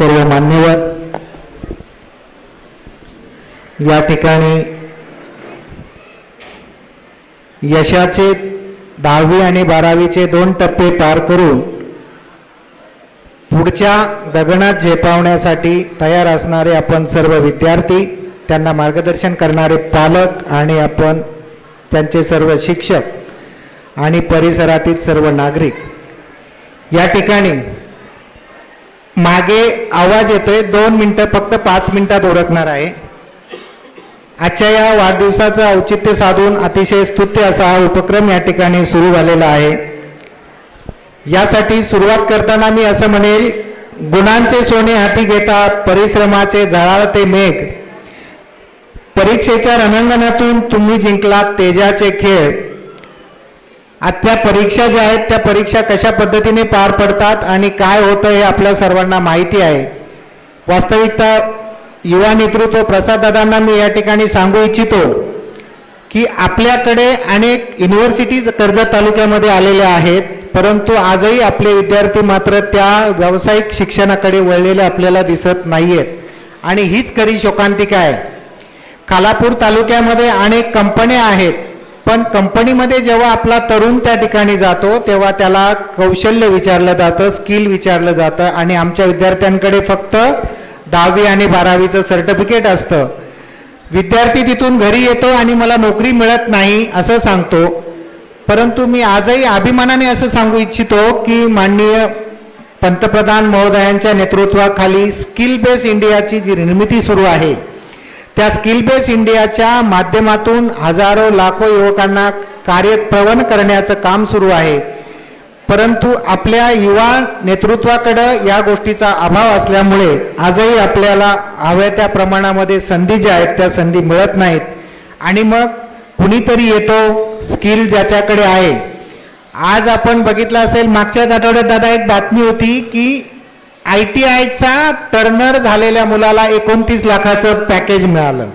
सर्व मान्यवर या ठिकाणी यशाचे दहावी आणि बारावीचे दोन टप्पे पार करून पुढच्या गगनात झेपावण्यासाठी तयार असणारे आपण सर्व विद्यार्थी त्यांना मार्गदर्शन करणारे पालक आणि आपण त्यांचे सर्व शिक्षक आणि परिसरातील सर्व नागरिक. या ठिकाणी मागे आवाज येतोय दोन मिनिटं फक्त पाच मिनिटात ओळखणार आहे. आजच्या या वाढदिवसाचं औचित्य साधून अतिशय स्तुत्य असा हा उपक्रम या ठिकाणी सुरू झालेला आहे. यासाठी सुरुवात करताना मी असं म्हणेल गुणांचे सोने हाती घेता परिश्रमाचे झळाळते मेघ. परीक्षेच्या रणांगणातून तुम्ही जिंकलात तेजाचे खेळ. त्या परीक्षा ज्या आहेत त्या परीक्षा कशा पद्धतीने पार पडतात आणि काय होतं हे आपल्या सर्वांना माहिती आहे. वास्तविकता युवा नेतृत्व प्रसाददादांना मी या ठिकाणी सांगू इच्छितो की आपल्याकडे अनेक युनिव्हर्सिटीज कर्जत तालुक्यामध्ये आलेल्या आहेत परंतु आजही आपले विद्यार्थी मात्र त्या व्यावसायिक शिक्षणाकडे वळलेले आपल्याला दिसत नाही आहेत आणि हीच खरी शोकांतिका आहे. खालापूर तालुक्यामध्ये अनेक कंपन्या आहेत पण कंपनीमध्ये जेव्हा आपला तरुण त्या ठिकाणी जातो तेव्हा त्याला कौशल्य विचारलं जातं स्किल विचारलं जातं आणि आमच्या विद्यार्थ्यांकडे फक्त दहावी आणि बारावीचं सर्टिफिकेट असतं. विद्यार्थी तिथून घरी येतो आणि मला नोकरी मिळत नाही असं सांगतो. परंतु मी आजही अभिमानाने असं सांगू इच्छितो की माननीय पंतप्रधान महोदयांच्या नेतृत्वाखाली स्किल बेस इंडियाची जी निर्मिती सुरू आहे त्या स्किल बेस इंडियाच्या माध्यमातून हजारो लाखो युवकांना कार्यप्रवण करण्याचं काम सुरू आहे. परंतु आपल्या युवा नेतृत्वाकडं या गोष्टीचा अभाव असल्यामुळे आजही आपल्याला हव्या त्या प्रमाणामध्ये संधी ज्या आहेत त्या संधी मिळत नाहीत. आणि मग कुणीतरी येतो स्किल ज्याच्याकडे आहे. आज आपण बघितलं असेल मागच्याच आठवड्यात दादा एक बातमी होती की आय टी आयचा टर्नर झालेल्या मुलाला एकोणतीस लाखाचं पॅकेज मिळालं.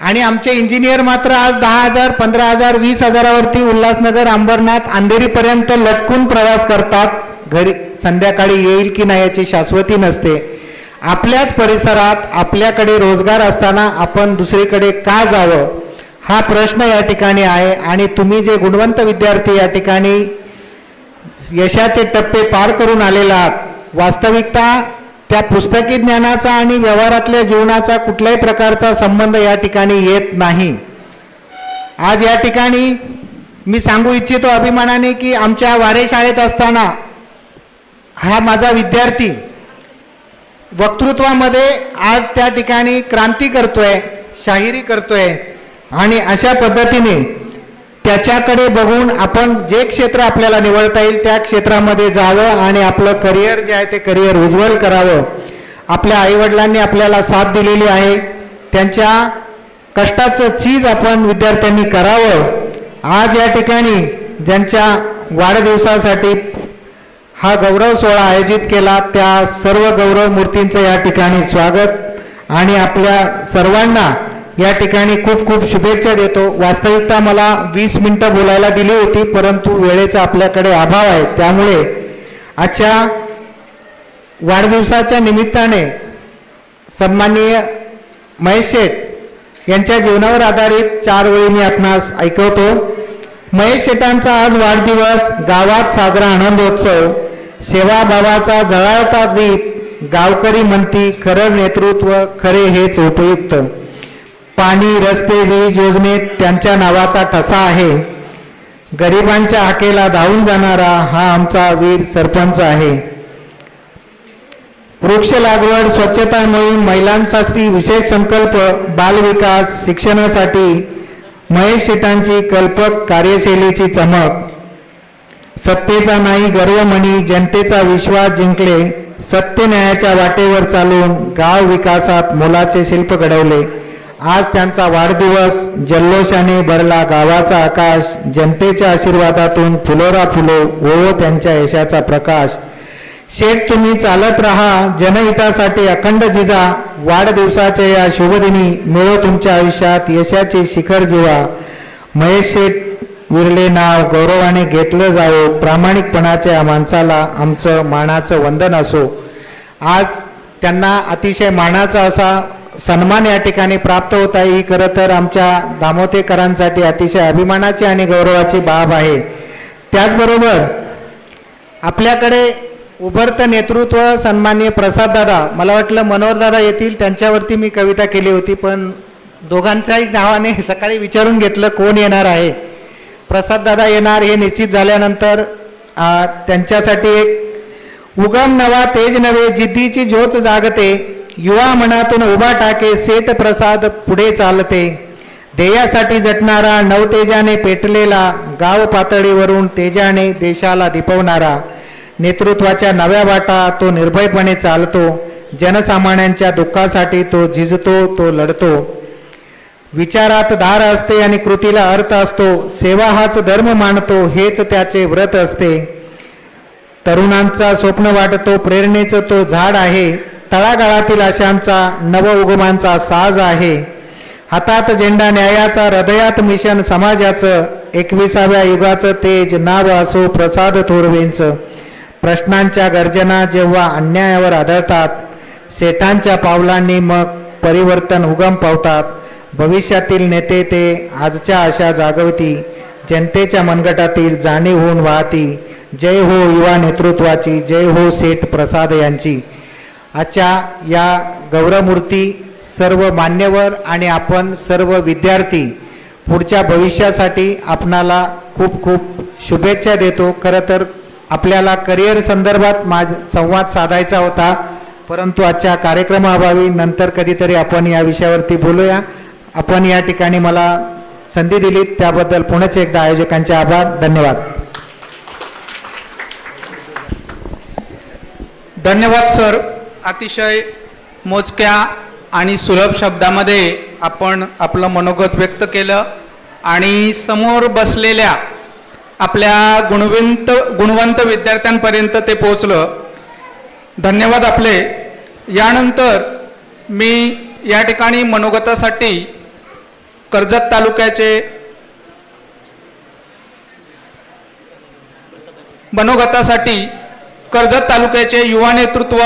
आणि आमचे इंजिनियर मात्र आज दहा हजार पंधरा हजार वीस हजारावरती उल्हासनगर अंबरनाथ अंधेरीपर्यंत लटकून प्रवास करतात. घरी संध्याकाळी येईल की नाही याची शाश्वती नसते. आपल्याच परिसरात आपल्याकडे रोजगार असताना आपण दुसरीकडे का जावं? हा प्रश्न या ठिकाणी आहे. आणि तुम्ही जे गुणवंत विद्यार्थी या ठिकाणी यशाचे टप्पे पार करून आलेला वास्तविकता त्या पुस्तकी ज्ञानाचा आणि व्यवहारातल्या जीवनाचा कुठल्याही प्रकारचा संबंध या ठिकाणी येत नाही. आज या ठिकाणी मी सांगू इच्छितो अभिमानाने की आमच्या वारे शाळेत असताना हा माझा विद्यार्थी वक्तृत्वामध्ये आज त्या ठिकाणी क्रांती करतोय शाहिरी करतोय आणि अशा पद्धतीने त्याच्याकडे बघून आपण जे क्षेत्र आपल्याला निवडता येईल त्या क्षेत्रामध्ये जावं आणि आपलं करिअर जे आहे ते करिअर उज्ज्वल करावं. आपल्या आईवडिलांनी आपल्याला साथ दिलेली आहे. त्यांच्या कष्टाचं चीज आपण विद्यार्थ्यांनी करावं. आज या ठिकाणी ज्यांच्या वाढदिवसासाठी हा गौरव सोहळा आयोजित केला त्या सर्व गौरव मूर्तींचं या ठिकाणी स्वागत आणि आपल्या सर्वांना या ठिकाणी खूप खूप शुभेच्छा देतो. वास्तविकता मला वीस मिनिटं बोलायला दिली होती परंतु वेळेचा आपल्याकडे अभाव आहे. त्यामुळे आजच्या वाढदिवसाच्या निमित्ताने सन्माननीय महेश शेठ यांच्या जीवनावर आधारित चार वेळी मी आपणास ऐकवतो. महेश शेठांचा आज वाढदिवस गावात साजरा आनंदोत्सव. सेवाभावाचा जळाळता दीप गावकरी म्हणती खरं नेतृत्व खरे हेच उपयुक्त. पाणी रस्ते वीज योजनेत त्यांच्या नावाचा ठसा आहे. गरिबांच्या हाकेला धावून जाणारा हा आमचा वीर सरपंच आहे. वृक्ष लागवड स्वच्छता मोहीम महिलांसाठी विशेष संकल्प बालविकास शिक्षणासाठी महेश शेटांची कल्पक कार्यशैलीची चमक. सत्तेचा नाही गर्वमणी जनतेचा विश्वास जिंकले सत्य न्यायाच्या वाटेवर चालून गाव विकासात मोलाचे शिल्प घडवले. आज त्यांचा वाढदिवस जल्लोषाने भरला गावाचा आकाश जनतेच्या आशीर्वादातून फुलोरा फुलो ओ त्यांच्या यशाचा प्रकाश. शेठ तुम्ही चालत राहा जनहितासाठी अखंड जिजा. वाढदिवसाच्या या शुभदिनी मिळो तुमच्या आयुष्यात यशाचे शिखर जिवा. महेश शेठ विरले नाव गौरवाने घेतलं जावो प्रामाणिकपणाच्या या माणसाला आमचं मानाचं वंदन असो. आज त्यांना अतिशय मानाचा असा सन्मान या ठिकाणी प्राप्त होत आहे. ही खरं तर आमच्या दामोतेकरांसाठी अतिशय अभिमानाची आणि गौरवाची बाब आहे. त्याचबरोबर आपल्याकडे उभरतं नेतृत्व सन्माननीय प्रसाददादा मला वाटलं मनोहरदादा येतील त्यांच्यावरती मी कविता केली होती पण दोघांच्याही नावाने सकाळी विचारून घेतलं कोण येणार आहे. प्रसाददादा येणार हे निश्चित झाल्यानंतर त्यांच्यासाठी एक उगम नवा तेज नवे जिद्दीची ज्योत जागते. युवा मनातून उभा टाके सेट प्रसाद पुढे चालते. ध्येयासाठी झटणारा नवतेजाने पेटलेला गाव पातळीवरून तेजाने देशाला दिपवणारा. नेतृत्वाच्या नव्या वाटा तो निर्भयपणे चालतो. जनसामान्यांच्या दुःखासाठी तो झिजतो तो लढतो. विचारात धार असते आणि कृतीला अर्थ असतो. सेवा हाच धर्म मानतो हेच त्याचे व्रत असते. तरुणांचा स्वप्न वाटतो प्रेरणेचं तो झाड आहे. तळागाळातील आशांचा नव उगमांचा साज आहे. हातात झेंडा न्यायाचा हृदयात मिशन समाजाचं एकविसाव्या युगाचं तेज नाव असो प्रसाद थोरवेंचं. प्रश्नांच्या गर्जना जेव्हा अन्यायावर आढळतात सेठांच्या पावलांनी मग परिवर्तन उगम पावतात. भविष्यातील नेते ते आजच्या आशा जागवती जनतेच्या मनगटातील जाणीव होऊन वाहती. जय हो युवा नेतृत्वाची जय हो सेठ प्रसाद यांची. आजच्या या गौरवमूर्ती सर्व मान्यवर आणि आपण सर्व विद्यार्थी पुढच्या भविष्यासाठी आपणाला खूप खूप शुभेच्छा देतो. खरं तर आपल्याला करिअर संदर्भात मा संवाद साधायचा होता. परंतु आजच्या कार्यक्रमाअभावी नंतर कधीतरी आपण या विषयावरती बोलूया. आपण या ठिकाणी मला संधी दिली. त्याबद्दल पुनच एकदा आयोजकांचे आभार. धन्यवाद. धन्यवाद सर. अतिशय मोजक्या आणि सुलभ शब्दामध्ये आपण आपलं मनोगत व्यक्त केलं आणि समोर बसलेल्या आपल्या गुणवंत गुणवंत विद्यार्थ्यांपर्यंत ते पोचलं धन्यवाद आपले. यानंतर मी या ठिकाणी मनोगतासाठी कर्जत तालुक्याचे मनोगतासाठी कर्जत तालुक्याचे युवा नेतृत्व